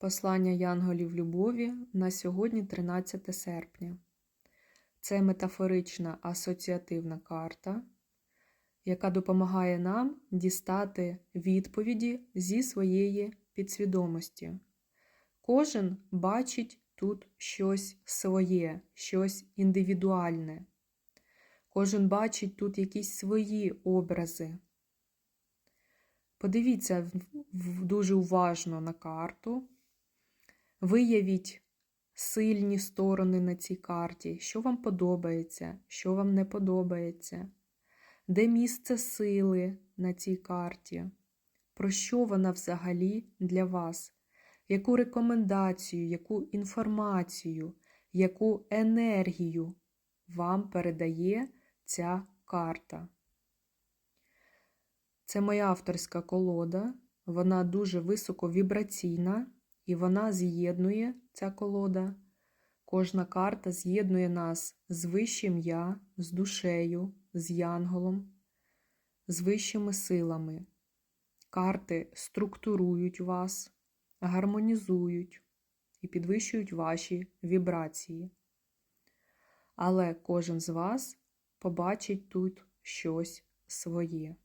Послання Янголів Любові на сьогодні 13 серпня. Це метафорична асоціативна карта, яка допомагає нам дістати відповіді зі своєї підсвідомості. Кожен бачить тут щось своє, щось індивідуальне. Кожен бачить тут якісь свої образи. Подивіться дуже уважно на карту. Виявіть сильні сторони на цій карті, що вам подобається, що вам не подобається, де місце сили на цій карті, про що вона взагалі для вас, яку рекомендацію, яку інформацію, яку енергію вам передає ця карта. Це моя авторська колода, вона дуже високовібраційна, і вона з'єднує ця колода. Кожна карта з'єднує нас з вищим я, з душею, з янголом, з вищими силами. Карти структурують вас, гармонізують і підвищують ваші вібрації. Але кожен з вас побачить тут щось своє.